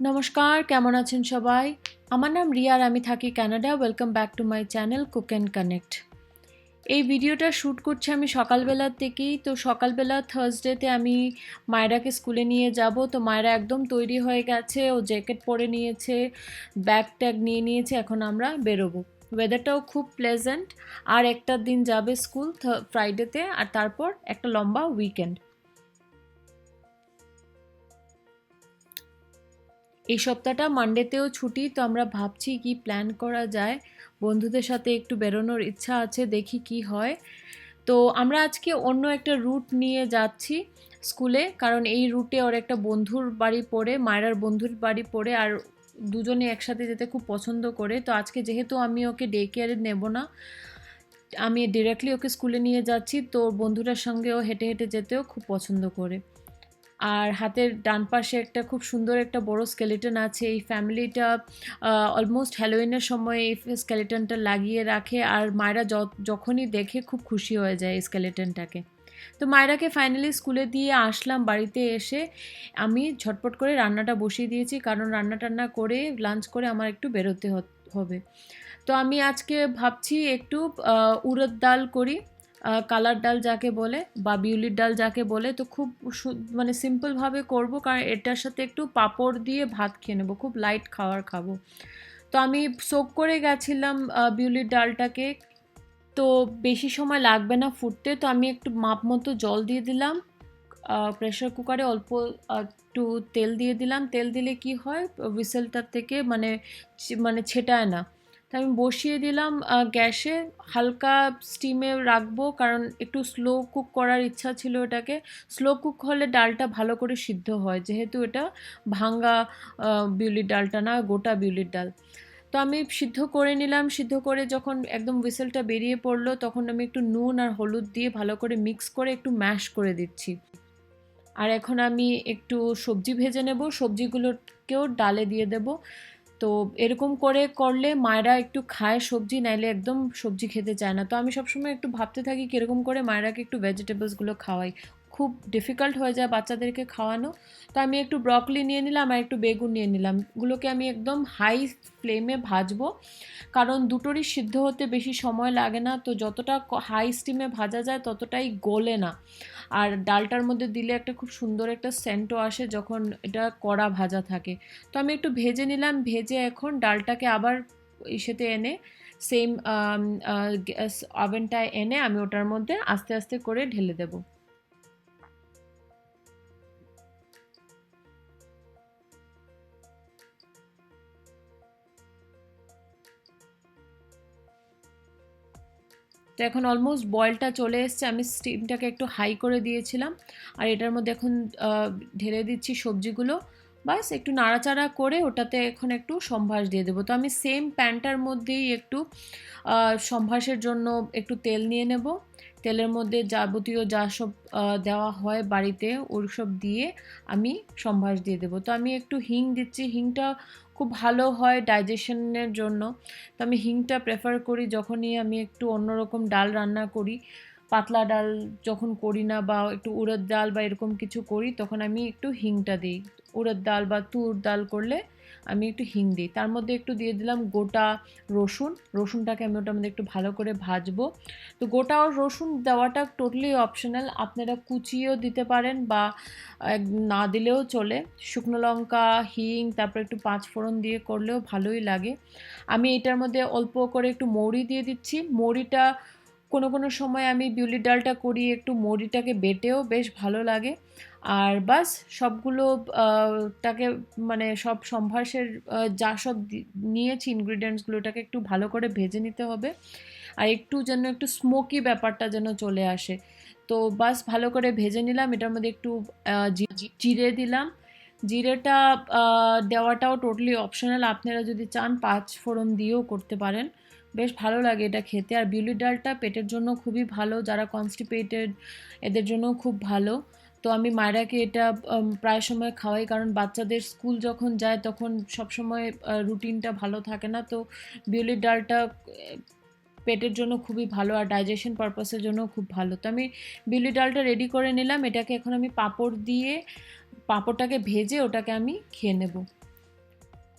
নমস্কার, কেমন আছেন সবাই? আমার নাম রিয়া আমি থাকি Canada. Welcome back to my channel cook and connect এই ভিডিওটা শ্যুট করছি আমি সকালবেলার থেকেই। তো সকালবেলা থার্সডেতে আমি মায়রাকে স্কুলে নিয়ে যাব। তো মায়রা একদম তৈরি হয়ে গেছে। ও জ্যাকেট পরে নিয়েছে ব্যাগ ট্যাগ নিয়ে নিয়েছে। এখন আমরা বেরোবো। ওয়েদারটাও খুব প্লেজেন্ট আর একটা দিন যাবে স্কুল ফ্রাইডেতে আর তারপর একটা লম্বা উইকেন্ড এই সপ্তাহটা মানডেতেও ছুটি, তো আমরা ভাবছি কি প্ল্যান করা যায়। বন্ধুদের সাথে একটু বেরোনোর ইচ্ছা আছে, দেখি কি হয়। তো আমরা আজকে অন্য একটা রুট নিয়ে যাচ্ছি স্কুলে, কারণ এই রুটে ওর একটা বন্ধুর বাড়ি পড়ে, মায়েরার বন্ধুর বাড়ি পড়ে, আর দুজনে একসাথে যেতে খুব পছন্দ করে। তো আজকে যেহেতু আমি ওকে ডে কেয়ারে নেব না, আমি ডিরেক্টলি ওকে স্কুলে নিয়ে যাচ্ছি, তো বন্ধুটার সঙ্গে ও হেঁটে হেঁটে যেতেও খুব পছন্দ করে। আর হাতের ডান পাশে একটা খুব সুন্দর একটা বড় স্কেলেটন আছে। এই ফ্যামিলিটা অলমোস্ট হ্যালোইনের সময় এই স্কেলেটনটা লাগিয়ে রাখে আর মায়েরা যখনই দেখে খুব খুশি হয়ে যায় এই স্কেলেটনটাকে তো মায়েরাকে ফাইনালি স্কুলে দিয়ে আসলাম বাড়িতে এসে। আমি ঝটপট করে রান্নাটা বসিয়ে দিয়েছি কারণ রান্না টান্না করে লাঞ্চ করে আমার একটু বেরোতে হবে। তো আমি আজকে ভাবছি একটু উড়দ ডাল করি। কালার ডাল যাকে বলে বা বিউলির ডাল যাকে বলে, তো খুব মানে সিম্পলভাবে করব, কারণ এটার সাথে একটু পাঁপড় দিয়ে ভাত খেয়ে নেব, খুব লাইট খাবার খাব। তো আমি সোক করে গেছিলাম বিউলির ডালটাকে। তো বেশি সময় লাগবে না ফুটতে, তো আমি একটু মাপ মতো জল দিয়ে দিলাম। প্রেশার কুকারে অল্প একটু তেল দিয়ে দিলাম। তেল দিলে কি হয় হুইসেলটার থেকে মানে মানে ছেটায় না। তো আমি বসিয়ে দিলাম গ্যাসে। হালকা স্টিমে রাখব, কারণ একটু স্লো কুক করার ইচ্ছা ছিল এটাকে। স্লো কুক হলে ডালটা ভালো করে সিদ্ধ হয়, যেহেতু এটা ভাঙ্গা বিউলির ডালটা না, গোটা বিউলির ডাল। তো আমি সিদ্ধ করে নিলাম, সিদ্ধ করে যখন একদম হুইসেলটা বেরিয়ে পড়ল, তখন আমি একটু নুন আর হলুদ দিয়ে ভালো করে মিক্স করে একটু ম্যাশ করে দিচ্ছি। আর এখন আমি একটু সবজি ভেজে নেব, সবজিগুলোকেও ডালে দিয়ে দেবো। তো এরকম করে করলে মায়েরা একটু খায় সবজি, নাইলে একদম সবজি খেতে চায় না। তো আমি সবসময় একটু ভাবতে থাকি কীরকম করে মায়েরাকে একটু ভেজিটেবলসগুলো খাওয়াই। খুব ডিফিকাল্ট হয়ে যায় বাচ্চাদেরকে খাওয়ানো। তো আমি একটু ব্রকলি নিয়ে নিলাম আর একটু বেগুন নিয়ে নিলাম। গুলোকে আমি একদম হাই ফ্লেমে ভাজবো। কারণ দুটোরই সিদ্ধ হতে বেশি সময় লাগে না। তো যতটা হাই স্টিমে ভাজা যায় ততটাই গলে না। আর ডালটার মধ্যে দিলে একটা খুব সুন্দর একটা সেন্টও আসে যখন এটা কড়া ভাজা থাকে। তো আমি একটু ভেজে নিলাম। ভেজে এখন ডালটাকে আবার ইসেতে এনে সেম ওভেনটায় এনে আমি ওটার মধ্যে আস্তে আস্তে করে ঢেলে দেবো। তো এখন অলমোস্ট বয়েলটা চলে এসছে। আমি স্টিমটাকে একটু হাই করে দিয়েছিলাম। আর এটার মধ্যে এখন ঢেলে দিচ্ছি সবজিগুলো। বাস একটু নাড়াচাড়া করে ওটাতে এখন একটু সম্ভাস দিয়ে দেবো। তো আমি সেম প্যানটার মধ্যেই একটু সম্ভাসের জন্য একটু তেল নিয়ে নেব। তেলের মধ্যে যাবতীয় যা সব দেওয়া হয় বাড়িতে ওর সব দিয়ে আমি সম্ভাস দিয়ে দেবো। তো আমি একটু হিং দিচ্ছি। হিংটা খুব ভালো হয় ডাইজেশনের জন্য। তো আমি হিংটা প্রেফার করি যখনই আমি একটু অন্যরকম ডাল রান্না করি। পাতলা ডাল যখন করি না বা একটু উড়দ ডাল বা এরকম কিছু করি, তখন আমি একটু হিংটা দিই। উড়দ ডাল বা তুর ডাল করলে আমি একটু হিং দিই তার মধ্যে একটু দিয়ে দিলাম গোটা রসুন। রসুনটাকে আমি ওটার মধ্যে একটু ভালো করে ভাজবো। তো গোটা রসুন দেওয়াটা টোটালি অপশনাল আপনারা কুচিয়েও দিতে পারেন বা না দিলেও চলে। শুকনো লঙ্কা, হিং, তারপর একটু পাঁচ ফোড়ন দিয়ে করলেও ভালোই লাগে। আমি এটার মধ্যে অল্প করে একটু মৌরি দিয়ে দিচ্ছি। মৌরিটা কোনো কোনো সময় আমি বিউলির ডালটা করি, একটু মৌরিটাকে বেটেও বেশ ভালো লাগে। আর বাস সবগুলো টাকে মানে সব সম্ভাসের যা সব নিয়েছি ইনগ্রিডিয়েন্টসগুলোটাকে একটু ভালো করে ভেজে নিতে হবে। আর একটু যেন একটু স্মোকি ব্যাপারটা যেন চলে আসে। তো বাস ভালো করে ভেজে নিলাম, এটার মধ্যে একটু জিরে দিলাম। জিরেটা দেওয়াটাও টোটালি অপশনাল আপনারা যদি চান, পাঁচ ফোড়ন দিয়েও করতে পারেন। বেশ ভালো লাগে এটা খেতে। আর বিউলির ডালটা পেটের জন্য খুবই ভালো, যারা কনস্টিপেটেড এদের জন্য খুব ভালো। তো আমি মায়েরাকে এটা প্রায় সময় খাওয়াই কারণ বাচ্চাদের স্কুল যখন যায় তখন সব সময় রুটিনটা ভালো থাকে না। তো বিউলির ডালটা পেটের জন্য খুবই ভালো আর ডাইজেশন পারপাসের জন্য খুব ভালো। তো আমি বিউলির ডালটা রেডি করে নিলাম। এটাকে এখন আমি পাঁপড় দিয়ে, পাঁপড়টাকে ভেজে ওটাকে আমি খেয়ে নেব।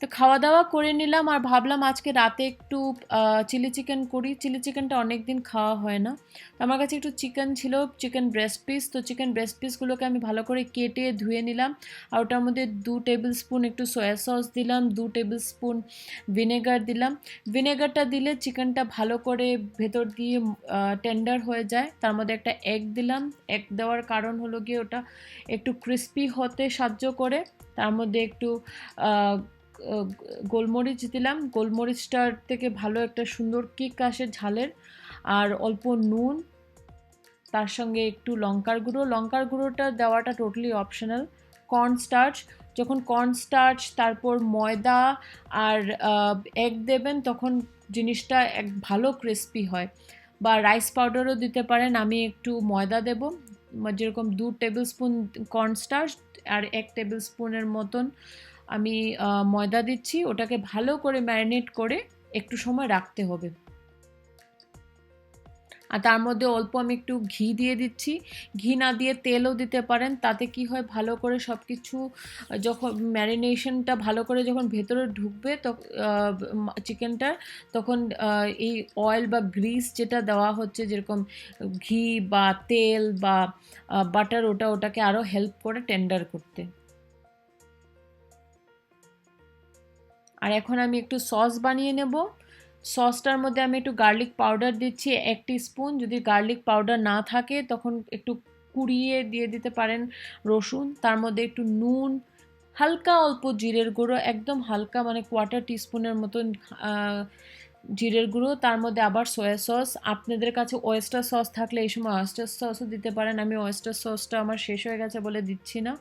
তো খাওয়া দাওয়া করে নিলাম আর ভাবলাম আজকে রাতে একটু চিলি চিকেন করি। চিলি চিকেনটা অনেক দিন খাওয়া হয় না। তো আমার কাছে একটু চিকেন ছিল, চিকেন ব্রেস্ট পিস। তো চিকেন ব্রেস্ট পিসগুলোকে আমি ভালো করে কেটে ধুয়ে নিলাম আর ওটার মধ্যে দু টেবিল স্পুন একটু সয়া সস দিলাম, দু টেবিল স্পুন ভিনেগার দিলাম। ভিনেগারটা দিলে চিকেনটা ভালো করে ভেতর দিয়ে টেন্ডার হয়ে যায়। তার মধ্যে একটা এগ দিলাম। এগ দেওয়ার কারণ হলো গিয়ে ওটা একটু ক্রিস্পি হতে সাহায্য করে। তার মধ্যে একটু গোলমরিচ দিলাম। গোলমরিচটার থেকে ভালো একটা সুন্দর কিক আসে ঝালের। আর অল্প নুন, তার সঙ্গে একটু লঙ্কার গুঁড়ো। লঙ্কার গুঁড়োটা দেওয়াটা টোটালি অপশনাল কর্ন স্টার্চ যখন কর্ন স্টার্চ তারপর ময়দা আর এগ দেবেন, তখন জিনিসটা এক ভালো ক্রিস্পি হয়। বা রাইস পাউডারও দিতে পারেন, আমি একটু ময়দা দেব। যেরকম দু টেবিল স্পুন কর্ন স্টার্চ আর এক টেবিল স্পুনের মতন আমি ময়দা দিচ্ছি, ওটাকে ভালো করে ম্যারিনেট করে একটু সময় রাখতে হবে। আর তার মধ্যে অল্প আমি একটু ঘি দিয়ে দিচ্ছি। ঘি না দিয়ে তেলও দিতে পারেন, তাতে কি হয় ভালো করে সব কিছু যখন ম্যারিনেশনটা ভালো করে যখন ভেতরে ঢুকবে তখন চিকেনটা, তখন এই অয়েল বা গ্রিস যেটা দেওয়া হচ্ছে, যেরকম ঘি বা তেল বা বাটার, ওটা, ওটাকে আরও হেল্প করে টেন্ডার করতে। আর এখন আমি একটু সস বানিয়ে নেব। সসটার মধ্যে আমি একটু গার্লিক পাউডার দিচ্ছি, এক স্পুন যদি গার্লিক পাউডার না থাকে, তখন একটু কুড়িয়ে দিয়ে দিতে পারেন রসুন। তার মধ্যে একটু নুন, হালকা অল্প জিরের গুঁড়ো, একদম হালকা মানে কোয়ার্টার টিস্পুনের মতন জিরের গুঁড়ো। তার মধ্যে আবার সয়া সস। আপনাদের কাছে ওয়েস্টার সস থাকলে এই সময় ওয়েস্টার সসও দিতে পারেন। আমি ওয়েস্টার সসটা আমার শেষ হয়ে গেছে বলে দিচ্ছি না।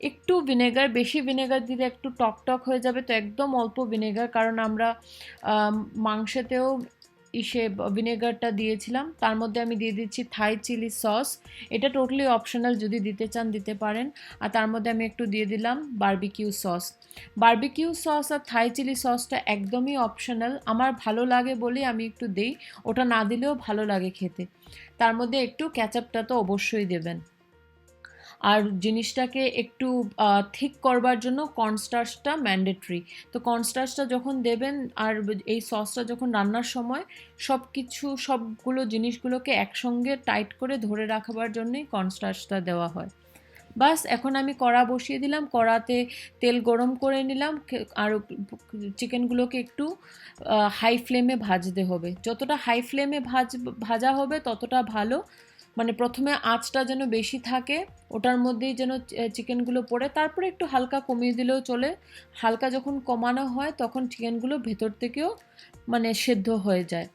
একটু ভিনেগার, বেশি ভিনেগার দিলে একটু টক টক হয়ে যাবে, তো একদম অল্প ভিনেগার। কারণ আমরা মাংসেতেও ইসে ভিনেগারটা দিয়েছিলাম, তার মধ্যে আমি দিয়ে দিচ্ছি থাই চিলি সস এটা টোটালি অপশনাল যদি দিতে চান, দিতে পারেন। আর তার মধ্যে আমি একটু দিয়ে দিলাম বার্বিকিউ সস বার্বিকিউ সস আর থাই চিলি সসটা একদমই অপশনাল আমার ভালো লাগে বলে আমি একটু দেই। ওটা না দিলেও ভালো লাগে খেতে। তার মধ্যে একটু ক্যাচাপটা তো অবশ্যই দেবেন। আর জিনিসটাকে একটু ঠিক করবার জন্য কর্নস্টার্চটা ম্যান্ডেটরি তো কর্নস্টার্চটা যখন দেবেন আর এই সসটা যখন রান্নার সময় সব কিছু সবগুলো জিনিসগুলোকে একসঙ্গে টাইট করে ধরে রাখবার জন্যই কর্নস্টার্চটা দেওয়া হয়। বাস, এখন আমি কড়া বসিয়ে দিলাম, কড়াতে তেল গরম করে নিলাম আর চিকেনগুলোকে একটু হাই ফ্লেমে ভাজতে হবে। যতটা হাই ফ্লেমে ভাজ, ভাজা হবে ততটা ভালো মানে প্রথমে আঁচটা যেন বেশি থাকে, ওটার মধ্যেই যেন চিকেনগুলো পড়ে, তারপরে একটু হালকা কমিয়ে দিলেও চলে। হালকা যখন কমানো হয়, তখন চিকেনগুলো ভেতর থেকেও মানে সেদ্ধ হয়ে যায়।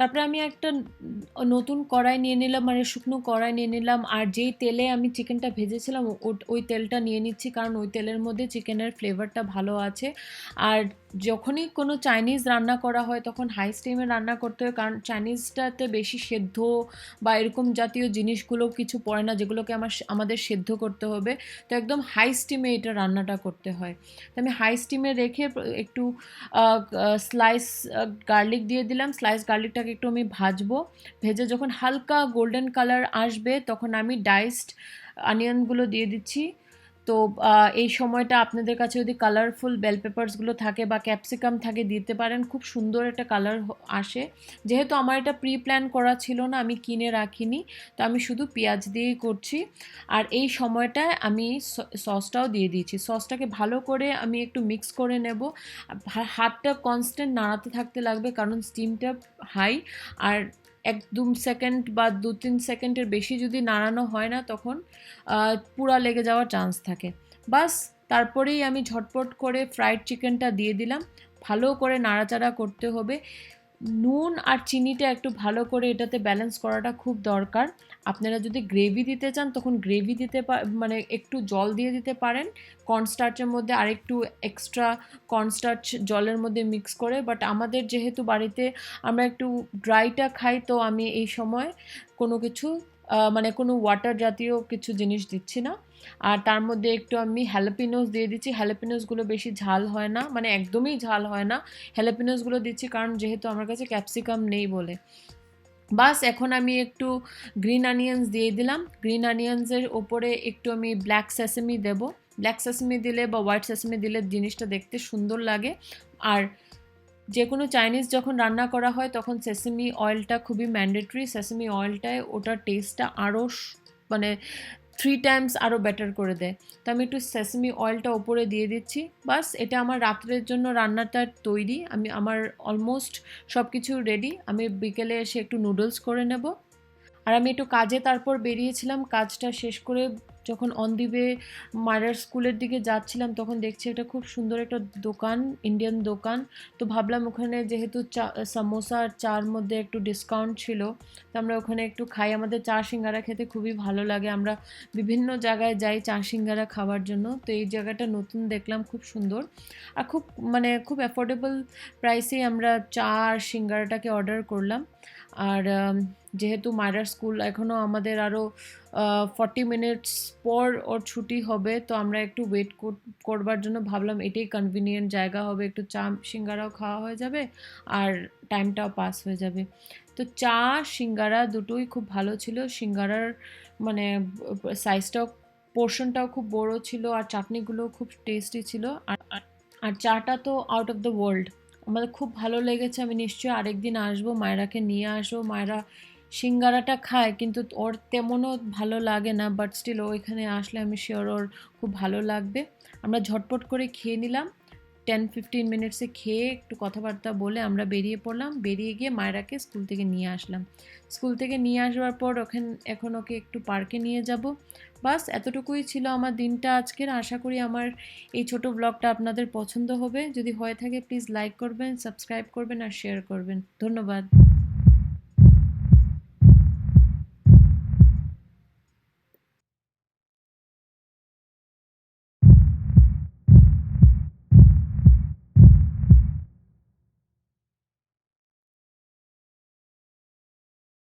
তারপরে আমি একটা নতুন কড়াই নিয়ে নিলাম মানে শুকনো কড়াই নিয়ে নিলাম, আর যেই তেলে আমি চিকেনটা ভেজেছিলাম ওই তেলটা নিয়ে নিচ্ছি, কারণ ওই তেলের মধ্যে চিকেনের ফ্লেভারটা ভালো আছে। আর যখনই কোনো চাইনিজ রান্না করা হয়, তখন হাই স্টিমে রান্না করতে হয়। কারণ চাইনিজটাতে বেশি সেদ্ধ বা এরকম জাতীয় জিনিসগুলো কিছু পড়ে না, যেগুলোকে আমার আমাদের সেদ্ধ করতে হবে। তো একদম হাই স্টিমে এটা রান্নাটা করতে হয়। তো আমি হাই স্টিমে রেখে একটু স্লাইস গার্লিক দিয়ে দিলাম। স্লাইস গার্লিকটাকে একটু আমি ভাজবো। ভেজে যখন হালকা গোল্ডেন কালার আসবে, তখন আমি ডাইসড অনিয়নগুলো দিয়ে দিচ্ছি। তো এই সময়টা আপনাদের কাছে যদি কালারফুল বেল পেপারসগুলো থাকে বা ক্যাপসিকাম থাকে দিতে পারেন, খুব সুন্দর একটা কালার আসে। যেহেতু আমার এটা প্রি প্ল্যান করা ছিল না, আমি কিনে রাখিনি, তো আমি শুধু পেঁয়াজ দিয়েই করছি। আর এই সময়টায় আমি সসটাও দিয়ে দিয়েছি। সসটাকে ভালো করে আমি একটু মিক্স করে নেব। হাতটা কনস্ট্যান্ট নাড়াতে থাকতে লাগবে কারণ স্টিমটা হাই আর এক দু সেকেন্ড বা দু তিন সেকেন্ডের বেশি যদি নাড়ানো হয় না তখন পুরা লেগে যাওয়ার চান্স থাকে। বাস, তারপরেই আমি ঝটপট করে ফ্রাইড চিকেনটা দিয়ে দিলাম। ভালো করে নাড়াচাড়া করতে হবে। নুন আর চিনিটা একটু ভালো করে এটাতে ব্যালেন্স করাটা খুব দরকার। আপনারা যদি গ্রেভি দিতে চান, তখন গ্রেভি দিতে মানে একটু জল দিয়ে দিতে পারেন। কর্নস্টার্চের মধ্যে আরেকটু এক্সট্রা কর্নস্টার্চ জলের মধ্যে মিক্স করে। বাট আমাদের যেহেতু বাড়িতে আমরা একটু ড্রাইটা খাই, তো আমি এই সময় কোনো কিছু মানে কোনো ওয়াটার জাতীয় কিছু জিনিস দিচ্ছি না। আর তার মধ্যে একটু আমি হ্যালাপিনোস দিয়ে দিচ্ছি। হ্যালাপিনোসগুলো বেশি ঝাল হয় না মানে একদমই ঝাল হয় না। হ্যালাপিনোসগুলো দিচ্ছি কারণ যেহেতু আমার কাছে ক্যাপসিকাম নেই বলে। বাস, এখন আমি একটু গ্রিন অনিয়ন্স দিয়ে দিলাম। গ্রিন অনিয়ন্সের ওপরে একটু আমি ব্ল্যাক সেসেমি দেব। ব্ল্যাক সেসেমি দিলে বা হোয়াইট সেসেমি দিলে জিনিসটা দেখতে সুন্দর লাগে। আর যে কোনো চাইনিজ যখন রান্না করা হয়, তখন সেসেমি অয়েলটা খুবই ম্যান্ডেটরি সেসেমি অয়েলটায় ওটার টেস্টটা আরও মানে থ্রি টাইমস আরও বেটার করে দেয়। তো আমি একটু সেসমি অয়েলটা ওপরে দিয়ে দিচ্ছি। বাস, এটা আমার রাত্রের জন্য রান্নাটা তৈরি। আমি আমার অলমোস্ট সব কিছু রেডি আমি বিকেলে এসে একটু নুডলস করে নেব। আর আমি একটু কাজে তারপর বেরিয়েছিলাম। কাজটা শেষ করে যখন অনদ্বীপে মায়ের স্কুলের দিকে যাচ্ছিলাম, তখন দেখছি এটা খুব সুন্দর একটা দোকান ইন্ডিয়ান দোকান। তো ভাবলাম ওখানে যেহেতু চা, সামোসা আর চার মধ্যে একটু ডিসকাউন্ট ছিল, তো আমরা ওখানে একটু খাই। আমাদের চা সিঙ্গারা খেতে খুবই ভালো লাগে। আমরা বিভিন্ন জায়গায় যাই চা সিঙ্গারা খাওয়ার জন্য। তো এই জায়গাটা নতুন দেখলাম, খুব সুন্দর। আর খুব মানে খুব অ্যাফোর্ডেবল প্রাইসেই আমরা চা আর সিঙ্গারাটাকে অর্ডার করলাম। আর যেহেতু মায়ের স্কুল এখনও আমাদের আরও ফর্টি মিনিটস পর ওর ছুটি হবে, তো আমরা একটু ওয়েট করবার জন্য ভাবলাম এটাই কনভিনিয়েন্ট জায়গা হবে, একটু চা সিঙ্গারাও খাওয়া হয়ে যাবে আর টাইমটাও পাস হয়ে যাবে। তো চা, সিঙ্গারা দুটোই খুব ভালো ছিল, সিঙ্গারার মানে সাইজটাও পোর্শনটাও খুব বড় ছিল আর চাটনিগুলো খুব টেস্টি ছিল আর আর চাটা তো আউট অফ দ্য ওয়ার্ল্ড আমাদের খুব ভালো লেগেছে, আমি নিশ্চয়ই আরেকদিন আসব, মায়েরাকে নিয়ে আসব, মায়েরা সিঙ্গারাটা খায়, কিন্তু ওর তেমনও ভালো লাগে না বাট স্টিল ও এখানে আসলে আমি শিওর ওর খুব ভালো লাগবে। আমরা ঝটপট করে খেয়ে নিলাম। টেন ফিফটিন মিনিটসে খেয়ে একটু কথাবার্তা বলে আমরা বেরিয়ে পড়লাম। বেরিয়ে গিয়ে মায়েরাকে স্কুল থেকে নিয়ে আসলাম। স্কুল থেকে নিয়ে আসবার পর ওখান, এখন ওকে একটু পার্কে নিয়ে যাব। বাস, এতটুকুই ছিল আমার দিনটা আজকের। আশা করি আমার এই ছোট ব্লগটা আপনাদের পছন্দ হবে। যদি হয়ে থাকে প্লিজ লাইক করবেন সাবস্ক্রাইব করবেন আর শেয়ার করবেন। ধন্যবাদ।